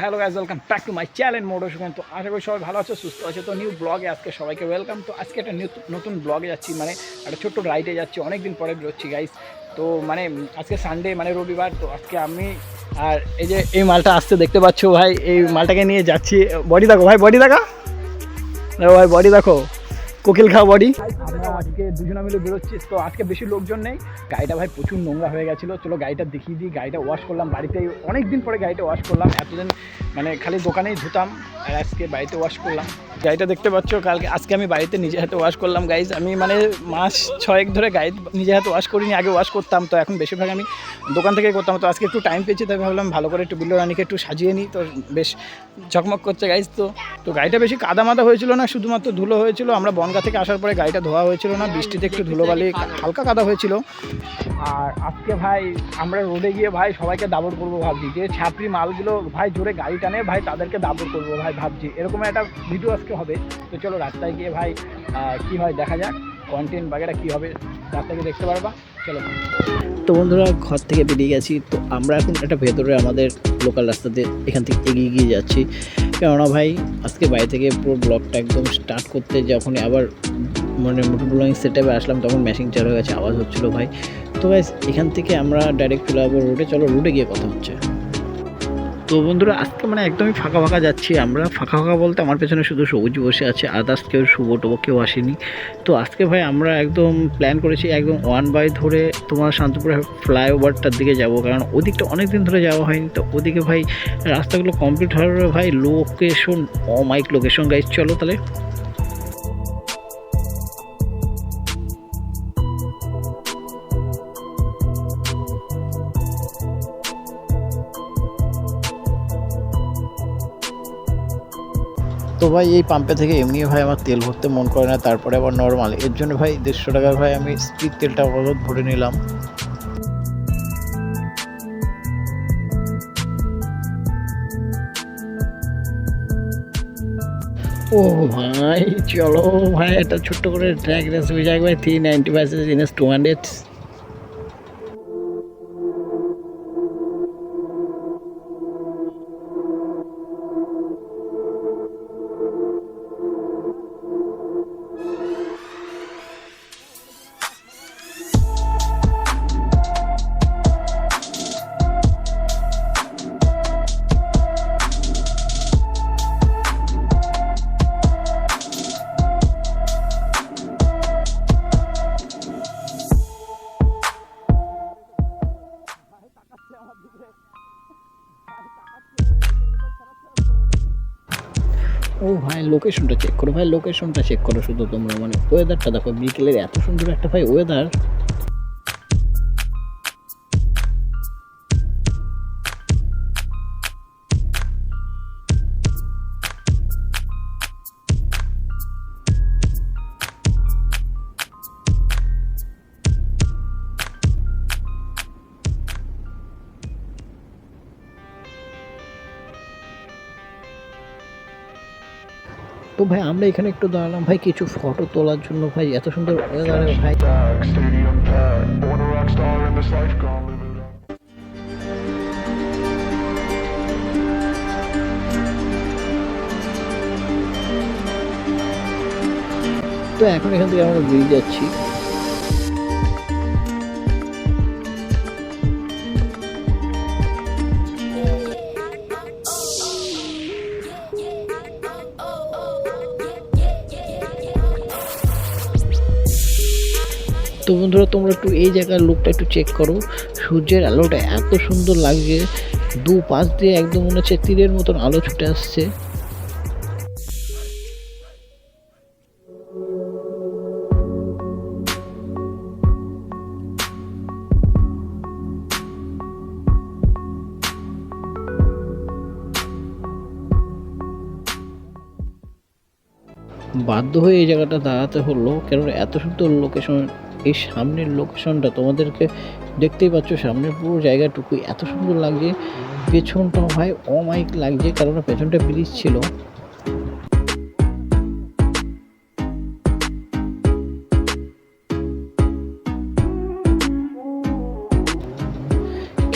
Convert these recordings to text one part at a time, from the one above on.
Hello guys welcome back to my channel motor সুখান তো আশা করি সবাই ভালো আছে, সুস্থ আছে। তো নিউ ব্লগে আজকে সবাইকে ওয়েলকাম তো আজকে একটা নতুন ব্লগে যাচ্ছি মানে একটা ছোট্ট রাইডে যাচ্ছি অনেক দিন পরে বেরোচ্ছি গাইজ তো মানে আজকে সানডে মানে রবিবার, তো আজকে আমি আর এই যে এই মালটা আসতে দেখতে পাচ্ছ ভাই, এই মালটাকে নিয়ে যাচ্ছি। বডি দেখো ভাই বডি দেখা? দেখো ভাই বডি দেখো। কোকিল খাওয়া বডি। আজকে দুজনে মিলে বেরোচ্ছি, তো আজকে বেশি লোকজন নেই। গাড়িটা ভাই প্রচুর নোংরা হয়ে গেছিল, চলো গাড়িটা দেখিয়ে দিই। গাড়িটা ওয়াশ করলাম বাড়িতে অনেক দিন পরে গাড়িটা ওয়াশ করলাম। এতদিন মানে খালি দোকানেই ধুতাম। আর আজকে বাড়িতে ওয়াশ করলাম। গাড়িটা দেখতে পাচ্ছ, কালকে আজকে আমি বাড়িতে নিজে হাতে ওয়াশ করলাম গাইজ আমি মানে মাস ছয়েক ধরে গাড়ি নিজে হাতে ওয়াশ করিনি, আগে ওয়াশ করতাম, তো এখন বেশিরভাগ আমি দোকান থেকে করতাম। তো আজকে একটু টাইম পেয়েছি, তাই ভাবলাম ভালো করে একটু বিল্লো রানিকে একটু সাজিয়ে নিই, তো বেশ ঝকমক করছে গাইজ তো তো গাড়িটা বেশি কাদা মাদা হয়েছিল না, শুধুমাত্র ধুলো হয়েছিল। আমরা বনগা থেকে আসার পরে গাড়িটা ধোয়া হয়েছিল না, বৃষ্টিতে একটু ধুলো ধুলোবালি, হালকা কাদা হয়েছিল। আর আজকে ভাই, আমরা রোডে গিয়ে ভাই সবাইকে দাবর করব ভাবছি। যে ছাপড়ি মালগুলো ভাই জোরে গাড়ি টানে, ভাই তাদেরকে দাবর করব ভাই। ভাবছি। এরকম একটা ভিডিও আজকে হবে। তো চলো রাস্তায় গিয়ে ভাই কি হয় দেখা যাক। কন্টেন্ট বাগেরা কী হবে, রাস্তায় গিয়ে দেখতে পারবা। চলো। তো বন্ধুরা, ঘর থেকে বেরিয়ে গেছি। তো আমরা এখন একটা ভেতরে আমাদের লোকাল রাস্তাতে এখান থেকে এগিয়ে গিয়ে যাচ্ছি। কেননা ভাই, আজকে বাড়ি থেকে পুরো ব্লগটা একদম স্টার্ট করতে যখন আবার মানে মোটর ব্লগিং সেট আসলাম, তখন মেশিন চালু হয়ে গেছে, আওয়াজ হচ্ছিল ভাই। তো ভাই এখান থেকে আমরা ডাইরেক্ট চলে যাব রোডে চলো রোডে গিয়ে কথা হচ্ছে। তো বন্ধুরা, আজকে মানে একদমই ফাঁকা ফাঁকা যাচ্ছি আমরা। ফাঁকা ফাঁকা বলতে আমার পেছনে শুধু সবুজ বসে আছে আদার্স কেউ শুভ টুবো কেউ আসেনি। তো আজকে ভাই আমরা একদম প্ল্যান করেছি একদম ওয়ান বাই ধরে তোমার শান্তিপুর ফ্লাইওভারটার দিকে যাব। কারণ ওদিকটা অনেক দিন ধরে যাওয়া হয়নি। তো ওদিকে ভাই রাস্তাগুলো কমপ্লিট হওয়ার ভাই লোকেশন অমাইক লোকেশন গাইজ চলো তাহলে। তো ভাই, এই পাম্পে থেকে এমনি ভাই আমার তেল ভরতে মন করে না, তারপরে আবার নর্মাল এর জন্য ভাই দেড়শো টাকার ভাই আমি স্পিড তেলটা অবরোধ ভরে নিলাম। ও ভাই, চলো ভাই, একটা ছোট্ট করে ট্র্যাক রেস হয়ে যাক ভাই থ্রি নাইনটি ফাইভ ইনএস টু হান্ড্রেড ও ভাই লোকেশনটা চেক করো। ভাই লোকেশনটা চেক করো শুধু তোমরা। মানে ওয়েদারটা দেখো, বিকেলের এত সুন্দর একটা, ভাই ওয়েদার তো ভাই, আমরা এখানে একটু দাঁড়ালাম ভাই, কিছু ফটো তোলার জন্য, ভাই, এত সুন্দর ভাই. তো এখন এখান থেকে আমরা বেরিয়ে যাচ্ছি তো বন্ধুরা, তোমরা একটু এই জায়গার লুকটা একটু চেক করো। সূর্যের আলোটা এত সুন্দর লাগছে। দু পাশ দিয়ে একদম মনে হচ্ছে তীরের মতন আলো ছুটে আসছে। বাধ্য হয়ে এই জায়গাটা দাঁড়াতে হলো, কেননা এত সুন্দর লোকেশন এই সামনের লোকেশনটা তোমাদেরকে দেখতেই পাচ্ছ, সামনের পুরো জায়গাটুকুই এত সুন্দর লাগছে। পেছনটা ভাই অমাইক লাগছে কারণ পেছনটা ব্রিজ ছিল।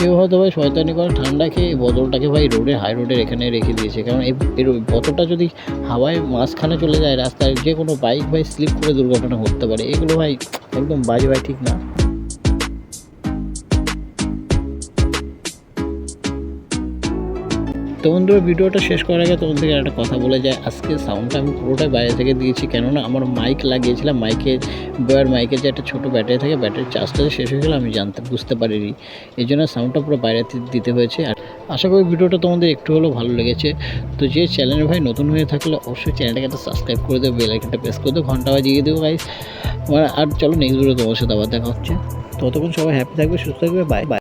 কেউ হয়তো ভাই শয়তানি করে ঠান্ডা খেয়ে বোতলটাকে ভাই রোডে হাই রোডের এখানে রেখে দিয়েছে। কারণ এই বোতলটা যদি হাওয়ায় মাঝখানে চলে যায় রাস্তায়, যে কোনো বাইক ভাই স্লিপ করে দুর্ঘটনা ঘটতে পারে। এগুলো ভাই একদম বাজে ভাই, ঠিক না? তো বন্ধুরা, ভিডিওটা শেষ করার আগে তোমাদের থেকে একটা কথা বলে যায় আজকে সাউন্ডটা আমি পুরোটাই বাইরে থেকে দিয়েছি, কেননা আমার মাইক লাগিয়েছিলাম মাইকে বয়ার মাইকে যে একটা ছোটো ব্যাটারি থাকে ব্যাটারির চার্জটা শেষ হয়ে গেলে আমি জানতে, বুঝতে পারিনি। এই জন্য সাউন্ডটা পুরো বাইরে দিতে হয়েছে। আর আশা করি ভিডিওটা তোমাদের একটু হলেও ভালো লেগেছে। তো যে চ্যানেল ভাই নতুন হয়ে থাকলে অবশ্যই চ্যানেলটাকে একটা সাবস্ক্রাইব করে দেবো বেল আইকনটা প্রেস করে দেবো ঘণ্টা বাজিয়ে দেবো গাইস আর চলো নেক্সট ভিডিও তোমার সাথে আবার দেখা হচ্ছে। ততক্ষণ সবাই হ্যাপি থাকবে, সুস্থ থাকবে বাই বাই